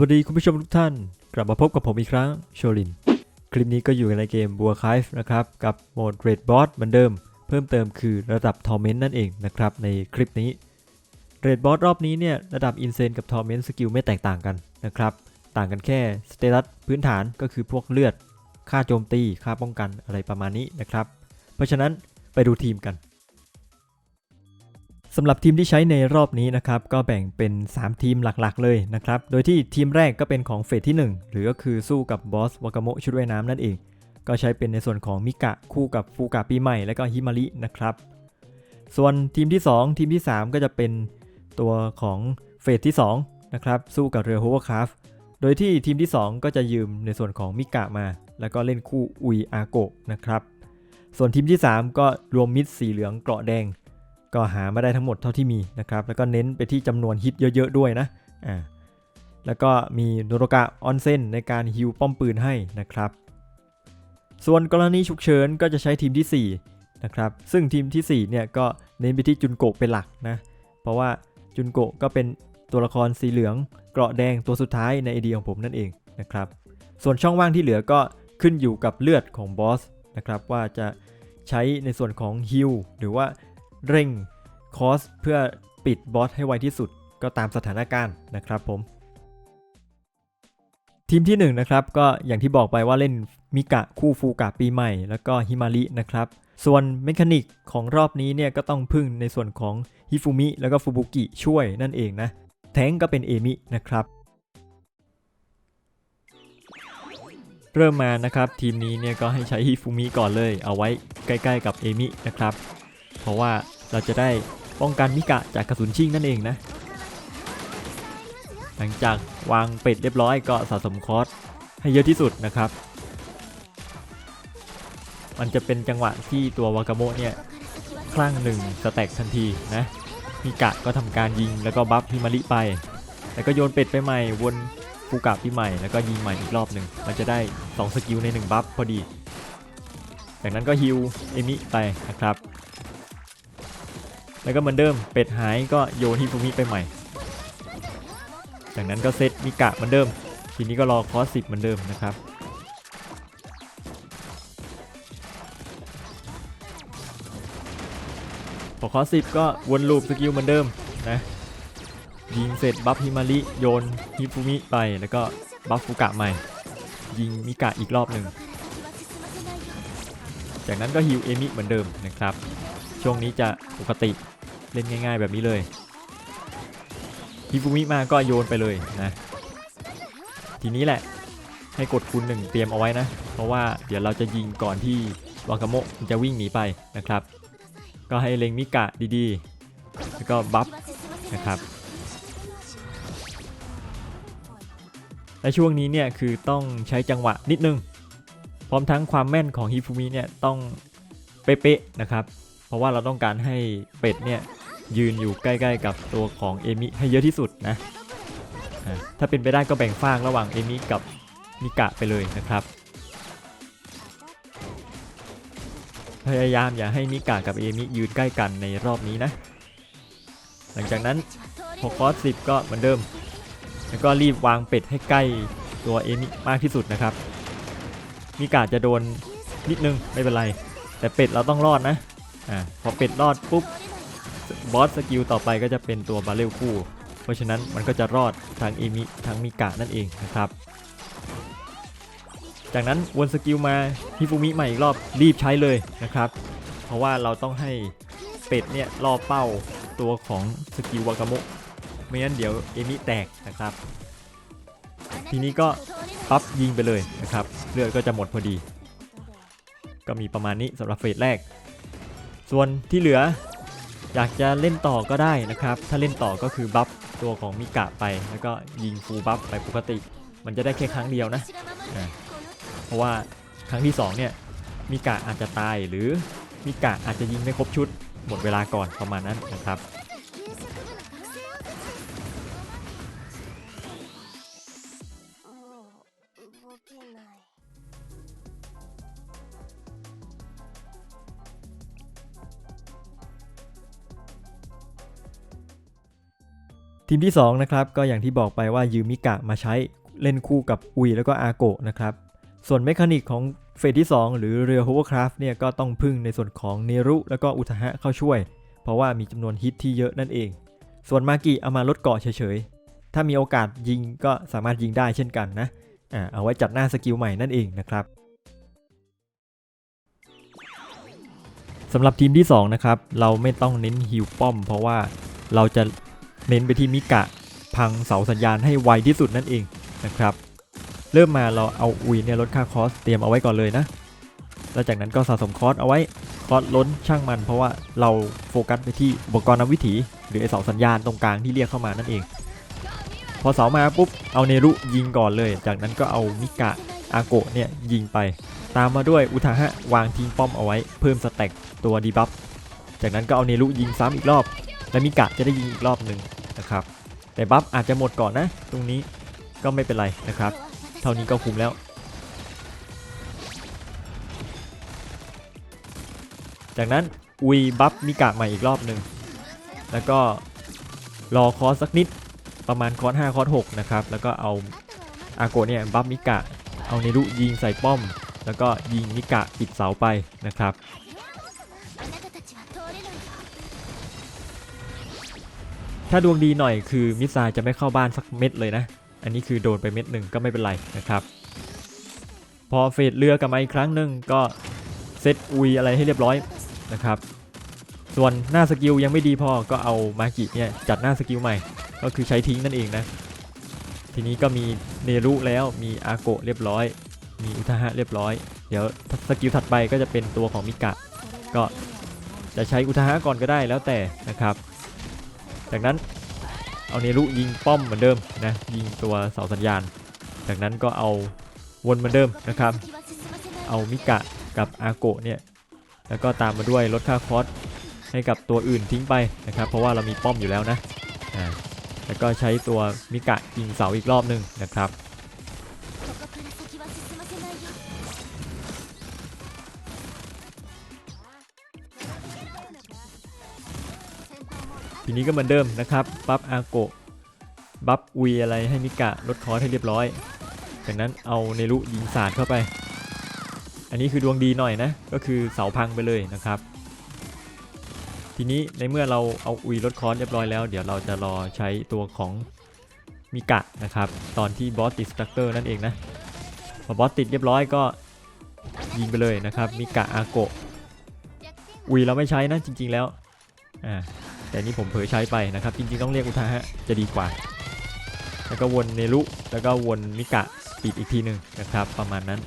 วัสดีคุณผู้ชมทุกท่าน กลับมาพบกับผมอีกครั้งโชลิน คลิปนี้ก็อยู่ในเกมบัวค i ฟนะครับ กับโหมดเรดบอสเหมือนเดิม เพิ่มเติมคือระดับทอร์เมนต์นั่นเองนะครับ ในคลิปนี้เรดบอสรอบนี้เนี่ยระดับอินเซนกับทอร์เมนต์สกิลไม่แตกต่างกันนะครับ ต่างกันแค่สเตตัสพื้นฐานก็คือพวกเลือด ค่าโจมตี ค่าป้องกันอะไรประมาณนี้นะครับ เพราะฉะนั้นไปดูทีมกัน สำหรับทีมที่ใช้ในรอบนี้นะครับก็แบ่งเป็น 3 ทีมหลักๆ เลยนะครับ โดยที่ทีมแรกก็เป็นของเฟสที่ 1 หรือก็คือสู้กับบอสวากาโมชุดว่ายน้ำนั่นเอง ก็ใช้เป็นในส่วนของมิกะคู่กับฟูกะปีใหม่และก็ฮิมารินะครับ ส่วนทีมที่ 2 ทีมที่ 3 ก็จะเป็นตัวของเฟสที่ 2 นะครับ สู้กับเรือโฮเวอร์คราฟโดยที่ทีมที่ 2 ก็จะยืมในส่วนของมิกะมา แล้วก็เล่นคู่อุยอาโกะนะครับ ส่วนทีมที่ 3 ก็รวมมิดสีเหลืองเกราะแดง ก็หามาได้ทั้งหมดเท่าที่มีนะครับ แล้วก็เน้นไปที่จำนวนฮิตเยอะ ๆ ด้วยนะอ่าแล้วก็มีโนโรกะออนเซนในการฮิวป้อมปืนให้นะครับ ส่วนกรณีฉุกเฉินก็จะใช้ทีมที่4นะครับซึ่งทีมที่4เนี่ยก็เน้นไปที่จุนโกะเป็นหลักนะเพราะว่าจุนโกะก็เป็นตัวละครสีเหลืองเกราะแดงตัวสุดท้ายในไอเดียของผมนั่นเองนะครับส่วนช่องว่างที่เหลือก็ขึ้นอยู่กับเลือดของบอสนะครับว่าจะใช้ในส่วนของฮิลหรือว่า เร่งคอสเพื่อปิดบอสให้ไวที่สุดก็ตามสถานการณ์นะครับผม ทีมที่1นนะครับก็อย่างที่บอกไปว่าเล่นมิกะคู่ฟูกะปีใหม่ แล้วก็ฮิมารินะครับ ส่วนเมคานิกของรอบนี้เนี่ยก็ต้องพึ่งในส่วนของฮิฟูมิแล้วก็ฟูบุกิช่วยนั่นเองนะ แทงก็เป็นเอมินะครับเริ่มมานะครับทีมนี้เนี่ยก็ให้ใช้ฮิฟูมิก่อนเลย เอาไว้ใกล้ ๆ กับเอมินะครับ เพราะว่า เราจะได้ป้องกันมิกะจากกระสุนชิงนั่นเองนะ หลังจากวางเป็ดเรียบร้อยก็สะสมคอสให้เยอะที่สุดนะครับ มันจะเป็นจังหวะที่ตัววากาโมเนี่ย คลั่งหนึ่งสแต็กทันทีนะ มิกะก็ทำการยิงแล้วก็บัฟฮิมาริไป แล้วก็โยนเป็ดไปใหม่วนฟูกะพี่ใหม่แล้วก็ยิงใหม่อีกรอบหนึ่งมันจะได้ 2 สกิลใน 1 บัฟพอดี จากนั้นก็ฮิวเอมิไปนะครับ แล้วก็เหมือนเดิมเป็ดหายก็โยนฮิฟูมิไปใหม่ จากนั้นก็เซตมิกะเหมือนเดิม ทีนี้ก็รอคอสสิบเหมือนเดิมนะครับพอคอสสิบก็วนลูปสกิลเหมือนเดิมนะยิงเสร็จบัฟฮิมาริโยนฮิฟูมิไปแล้วก็บัฟฟูกะใหม่ ยิงมิกะอีกรอบหนึ่งจากนั้นก็ฮิวเอมิเหมือนเดิมนะครับ ช่วงนี้จะปกติ เล่นง่าย ๆ แบบนี้เลยฮิฟูมิมาก็โยนไปเลยนะ ทีนี้แหละให้กดคูณหนึ่งเตรียมเอาไว้นะ เพราะว่าเดี๋ยวเราจะยิงก่อนที่วากาโมะจะวิ่งหนีไปนะครับ ก็ให้เล็งมิกะดีๆ แล้วก็บัฟนะครับและช่วงนี้เนี่ยคือต้องใช้จังหวะนิดนึง พร้อมทั้งความแม่นของฮิฟูมิเนี่ยต้องเป๊ะๆนะครับ เพราะว่าเราต้องการให้เป็ดเนี่ย ยืนอยู่ใกล้ๆกับตัวของเอมิให้เยอะที่สุดนะถ้าเป็นไปได้ก็แบ่งฟากระหว่างเอมิกับมิกะไปเลยนะครับ พยายามอย่าให้มิกะกับเอมิยืนใกล้กันในรอบนี้นะ หลังจากนั้นพอคอสสิบก็เหมือนเดิม แล้วก็รีบวางเป็ดให้ใกล้ตัวเอมิมากที่สุดนะครับ มิกะจะโดนนิดนึงไม่เป็นไร แต่เป็ดเราต้องรอดนะอ่าพอเป็ดรอดปุ๊บ บอสสกิลต่อไปก็จะเป็นตัวบาเรลคู่ เพราะฉะนั้นมันก็จะรอดทั้งเอมิทั้งมิกะนั่นเองนะครับ จากนั้นวนสกิลมาฮิฟูมิใหม่อีกรอบรีบใช้เลยนะครับ เพราะว่าเราต้องให้เป็ดเนี่ยล่อเป้าตัวของสกิลวากามะไม่งั้นเดี๋ยวเอมิแตกนะครับ ทีนี้ก็ปั๊บยิงไปเลยนะครับเลือดก็จะหมดพอดี ก็มีประมาณนี้สำหรับเฟสแรก ส่วนที่เหลือ อยากจะเล่นต่อก็ได้นะครับ ถ้าเล่นต่อก็คือบัฟตัวของมิกะไป แล้วก็ยิงฟูลบัฟไปปกติ มันจะได้แค่ครั้งเดียวนะ เพราะว่าครั้งที่2เนี่ยมิกะอาจจะตายหรือมิกะอาจจะยิงไม่ครบชุดหมดเวลาก่อนประมาณนั้นนะครับ ทีมที่ 2 นะครับ ก็อย่างที่บอกไปว่ายืมมิกะมาใช้เล่นคู่กับอุยแล้วก็อาโกะนะครับ ส่วนเมคานิกของเฟสที่ 2 หรือเรือ Hovercraft เนี่ยก็ต้องพึ่งในส่วนของเนรุแล้วก็อุทหะเข้าช่วย เพราะว่ามีจำนวนฮิตที่เยอะนั่นเอง ส่วนมากิเอามาลดเกาะเฉยๆ ถ้ามีโอกาสยิงก็สามารถยิงได้เช่นกันนะอ่าเอาไว้จัดหน้าสกิลใหม่นั่นเองนะครับสำหรับทีมที่ 2 นะครับ เราไม่ต้องเน้นฮิวป้อม เพราะว่าเราจะ เน้นไปที่มิกะ พังเสาสัญญาณให้ไวที่สุดนั่นเองนะครับ เริ่มมาเราเอาอุยเนี่ยลดค่าคอสเตรียมเอาไว้ก่อนเลยนะ แล้วจากนั้นก็สะสมคอสเอาไว้คอสล้นช่างมัน เพราะว่าเราโฟกัสไปที่อุปกรณ์นำวิถี หรือไอเสาสัญญาณตรงกลางที่เรียกเข้ามานั่นเอง พอเสามาปุ๊บเอาเนรุยิงก่อนเลย จากนั้นก็เอามิกะอาโกะเนี่ยยิงไป ตามมาด้วยอุทาหะวางทิ้งป้อมเอาไว้เพิ่มสแต็กตัวดีบัฟจากนั้นก็เอาเนรุยิงซ้ำอีกรอบ และมิกะจะได้ยิงอีกรอบหนึ่ง นะครับแต่บัฟอาจจะหมดก่อนนะ ตรงนี้ก็ไม่เป็นไรนะครับ เท่านี้ก็คุ้มแล้ว จากนั้นอุยบัฟมิกะใหม่อีกรอบหนึ่งแล้วก็รอคอสสักนิดประมาณคอส5คอส6นะครับแล้วก็เอาอาโกเนี่ยบัฟมิกะ เอาเนรุยิงใส่ป้อม แล้วก็ยิงมิกะปิดเสาไปนะครับ ถ้าดวงดีหน่อยคือมิสไซล์จะไม่เข้าบ้านสักเม็ดเลยนะ อันนี้คือโดนไปเม็ดหนึ่งก็ไม่เป็นไรนะครับ พอเฟดเรือกลับมาอีกครั้งหนึ่งก็เซตอุยอะไรให้เรียบร้อยนะครับ ส่วนหน้าสกิลยังไม่ดีพอก็เอามากิเนี่ยจัดหน้าสกิลใหม่ ก็คือใช้ทิ้งนั่นเองนะ ทีนี้ก็มีเนรุแล้วมีอาโกะเรียบร้อย มีอุทาหะเรียบร้อย เดี๋ยวสกิลถัดไปก็จะเป็นตัวของมิกะ ก็จะใช้อุทาหะก่อนก็ได้แล้วแต่นะครับ จากนั้นเอาเนรุยิงป้อมเหมือนเดิมนะยิงตัวเสาสัญญาณ จากนั้นก็เอาวนเหมือนเดิมนะครับ เอามิกะกับอาโกะเนี่ยแล้วก็ตามมาด้วยลดค่าคอสให้กับตัวอื่นทิ้งไปนะครับ เพราะว่าเรามีป้อมอยู่แล้วนะอ่าแล้วก็ใช้ตัวมิกะยิงเสาอีกรอบหนึ่งนะครับ ทีนี้ก็เหมือนเดิมนะครับบัฟอาโกะบัฟอุยอะไรให้มิกะลดคอร์สให้เรียบร้อย จากนั้นเอาเนรุยิงสาดเข้าไป อันนี้คือดวงดีหน่อยนะ ก็คือเสาพังไปเลยนะครับ ทีนี้ในเมื่อเราเอาอุยลดคอร์สเรียบร้อยแล้ว เดี๋ยวเราจะรอใช้ตัวของมิกะนะครับ ตอนที่บอสติดสตรัคเตอร์นั่นเองนะ พอบอสติดเรียบร้อยก็ยิงไปเลยนะครับมิกะอาโกะอุยเราไม่ใช้นะจริง ๆแล้วอ่า แต่นี่ผมเผยใช้ไปนะครับ จริงๆต้องเรียกอุทาหะจะดีกว่า แล้วก็วนเนรุแล้วก็วนมิกะปิดอีกทีหนึ่งนะครับ ประมาณนั้น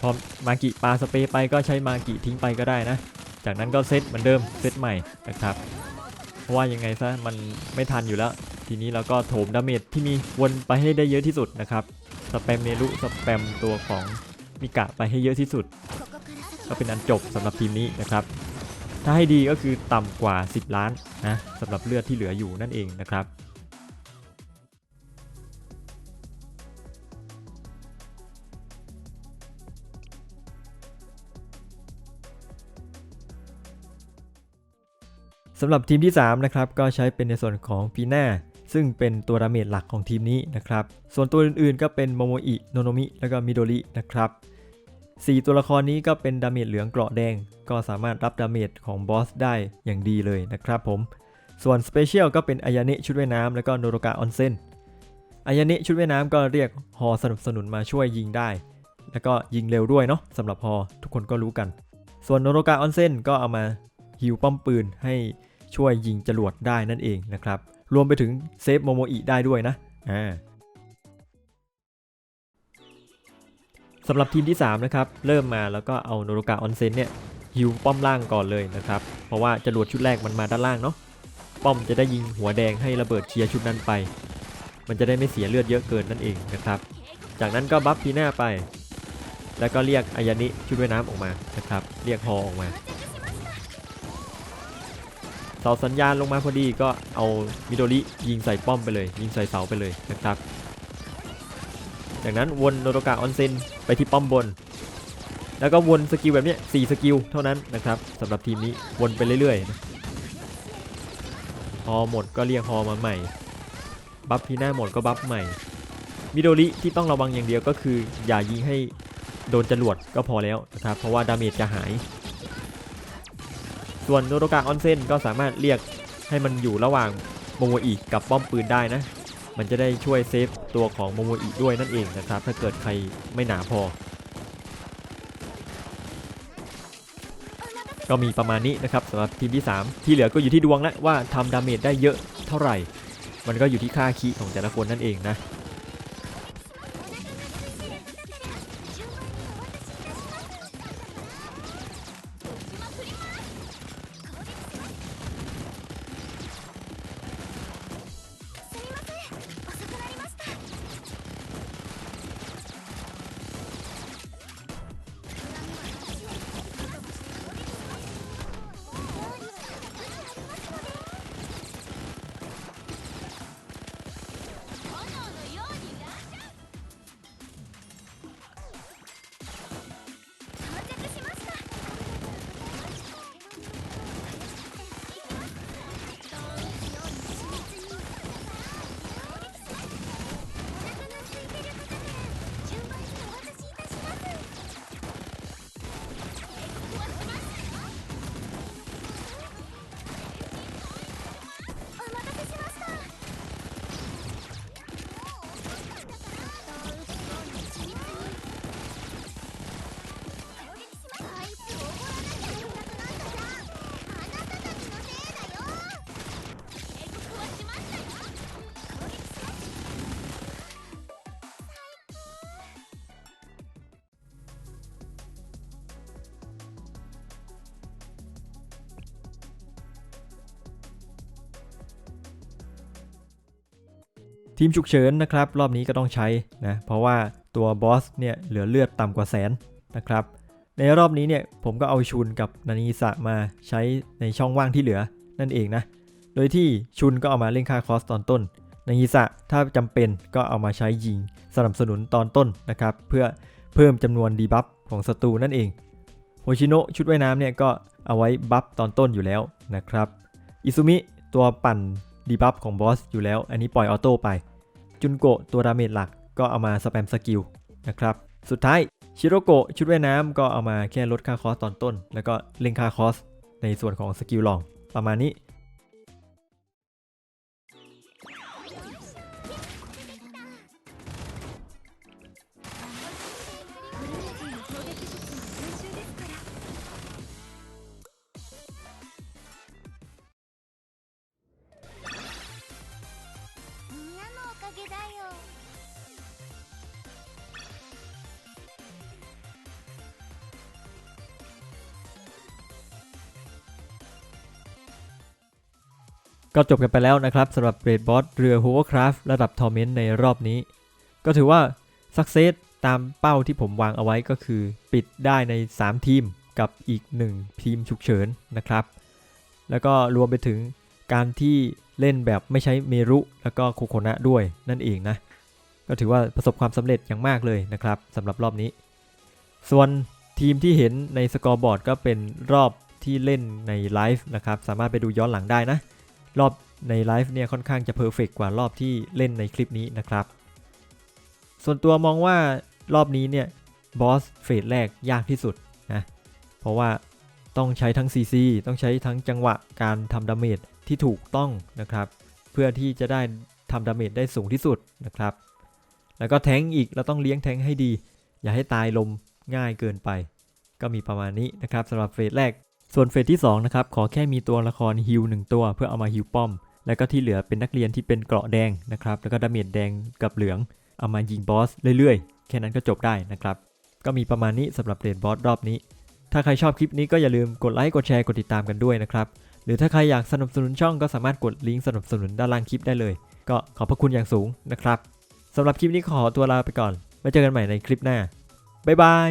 พอมากิปาสเปรย์ไปก็ใช้มากิทิ้งไปก็ได้นะ จากนั้นก็เซตเหมือนเดิมเซตใหม่นะครับเพราะว่ายังไงซะมันไม่ทันอยู่แล้ว ทีนี้เราก็โถมดาเมจที่มีวนไปให้ได้เยอะที่สุดนะครับ สแปมเนรุสแปมตัวของมิกะไปให้เยอะที่สุด ก็เป็นอันจบสำหรับทีมนี้นะครับ ถ้าให้ดีก็คือต่ำกว่า 10 ล้านนะสำหรับเลือดที่เหลืออยู่นั่นเองนะครับสำหรับทีมที่ 3 นะครับ ก็ใช้เป็นในส่วนของปีหน้า ซึ่งเป็นตัวดาเมจหลักของทีมนี้นะครับ ส่วนตัวอื่นๆ ก็เป็นโมโมอิโนโนมิ แล้วก็มิโดรินะครับ 4 ตัวละครนี้ก็เป็นดาเมจเหลืองเกราะแดง ก็สามารถรับดาเมจของบอสได้อย่างดีเลยนะครับผม ส่วนสเปเชียลก็เป็นอายาเนะชุดว่ายน้ำแล้วก็โนโรกะออนเซนอายาเนะชุดว่ายน้ำก็เรียกฮอสนับสนุนมาช่วยยิงได้ แล้วก็ยิงเร็วด้วยเนาะสำหรับฮอทุกคนก็รู้กัน ส่วนโนโรกะออนเซนก็เอามาฮิวป้อมปืนให้ช่วยยิงจรวดได้นั่นเองนะครับ รวมไปถึงเซฟโมโมอิได้ด้วยนะอ่าสำหรับทีมที่ 3 นะครับ เริ่มมาแล้วก็เอาโนโรกะออนเซนเนี่ยฮิวป้อมล่างก่อนเลยนะครับ เพราะว่าจรวดชุดแรกมันมาด้านล่างเนาะป้อมจะได้ยิงหัวแดงให้ระเบิดเคลียร์ชุดนั้นไป มันจะได้ไม่เสียเลือดเยอะเกินนั่นเองนะครับ จากนั้นก็บัฟพีหน้าไป แล้วก็เรียกอายานิชุดว่ายน้ำออกมานะครับ เรียกฮอออกมา เสาสัญญาณลงมาพอดีก็เอามิโดริยิงใส่ป้อมไปเลย ยิงใส่เสาไปเลยนะครับ จากนั้นวนโนโรกะออนเซนไปที่ป้อมบน แล้วก็วนสกิลแบบนี้สี่สกิลเท่านั้นนะครับสำหรับทีมนี้วนไปเรื่อยๆนะฮอหมดก็เรียกฮอมาใหม่ บัฟพีหน้าหมดก็บัฟใหม่ มิโดริที่ต้องระวังอย่างเดียวก็คือ อย่ายิงให้โดนจรวดก็พอแล้วนะครับเพราะว่าดาเมจจะหาย ส่วนโนโตกะออนเซนก็สามารถเรียกให้มันอยู่ระหว่างโมโมอิกับป้อมปืนได้นะ มันจะได้ช่วยเซฟตัวของโมโมอิด้วยนั่นเองนะครับ ถ้าเกิดใครไม่หนาพอ ก็มีประมาณนี้นะครับสำหรับทีมที่ 3 ที่เหลือก็อยู่ที่ดวงแล้วว่าทำดาเมจได้เยอะเท่าไหร่ มันก็อยู่ที่ค่าคีของแต่ละคนนั่นเองนะ ทีมฉุกเฉินนะครับ รอบนี้ก็ต้องใช้นะเพราะว่าตัวบอสเนี่ยเหลือเลือดต่ำกว่าแสนนะครับในรอบนี้เนี่ยผมก็เอาชุนกับนานิสะมาใช้ในช่องว่างที่เหลือนั่นเองนะ โดยที่ชุนก็เอามาเล่นค่าคอสตอนต้น นานิสะถ้าจำเป็นก็เอามาใช้ยิงสนับสนุนตอนต้นนะครับ เพื่อเพิ่มจำนวนดีบัฟของศัตรูนั่นเองโฮชิโนะชุดว่ายน้ำเนี่ยก็เอาไว้บัฟตอนต้นอยู่แล้วนะครับ อิซุมิตัวปั่น ดีบัฟของบอสอยู่แล้ว อันนี้ปล่อยออโต้ไป จุนโกะตัวดาเมจหลักก็เอามาสแปมสกิลนะครับ สุดท้ายชิโรโกะชุดว่ายน้ำก็เอามาแค่ลดค่าคอสตอนต้น แล้วก็เล่งค่าคอสในส่วนของสกิลลอง ประมาณนี้ げだよ ก็จบกันไปแล้วนะครับสำหรับเรดบอสเรือ Hovercraft ระดับทอร์เมนในรอบนี้ ก็ถือว่าสักเซสตามเป้าที่ผมวางเอาไว้ก็คือ ปิดได้ใน 3 ทีมกับอีก 1 ทีมฉุกเฉินนะครับ แล้วก็รวมไปถึงการที่ เล่นแบบไม่ใช้เมรุแล้วก็โคโคนะด้วยนั่นเองนะ ก็ถือว่าประสบความสำเร็จอย่างมากเลยนะครับสำหรับรอบนี้ ส่วนทีมที่เห็นในสกอร์บอร์ดก็เป็นรอบที่เล่นในไลฟ์นะครับสามารถไปดูย้อนหลังได้นะ รอบในไลฟ์เนี่ยค่อนข้างจะเพอร์เฟกกว่ารอบที่เล่นในคลิปนี้นะครับ ส่วนตัวมองว่ารอบนี้เนี่ยบอสเฟสแรกยากที่สุดนะเพราะว่าต้องใช้ทั้ง CC ต้องใช้ทั้งจังหวะการทำดาเมจ ที่ถูกต้องนะครับ เพื่อที่จะได้ทำดาเมจได้สูงที่สุดนะครับ แล้วก็แทงอีกเราต้องเลี้ยงแทงให้ดี อย่าให้ตายลมง่ายเกินไป ก็มีประมาณนี้นะครับสำหรับเฟสแรก ส่วนเฟสที่2นะครับขอแค่มีตัวละครฮิลหนึ่งตัวเพื่อเอามาฮิลป้อม แล้วก็ที่เหลือเป็นนักเรียนที่เป็นเกราะแดงนะครับแล้วก็ดาเมจแดงกับเหลืองเอามายิงบอสเรื่อยๆ แค่นั้นก็จบได้นะครับ ก็มีประมาณนี้สำหรับเรดบอสรอบนี้ ถ้าใครชอบคลิปนี้ก็อย่าลืมกดไลค์กดแชร์กดติดตามกันด้วยนะครับ หรือถ้าใครอยากสนับสนุนช่องก็สามารถกดลิงก์สนับสนุนด้านล่างคลิปได้เลย ก็ขอบพระคุณอย่างสูงนะครับสำหรับคลิปนี้ขอตัวลาไปก่อนไว้เจอกันใหม่ในคลิปหน้าบ๊ายบาย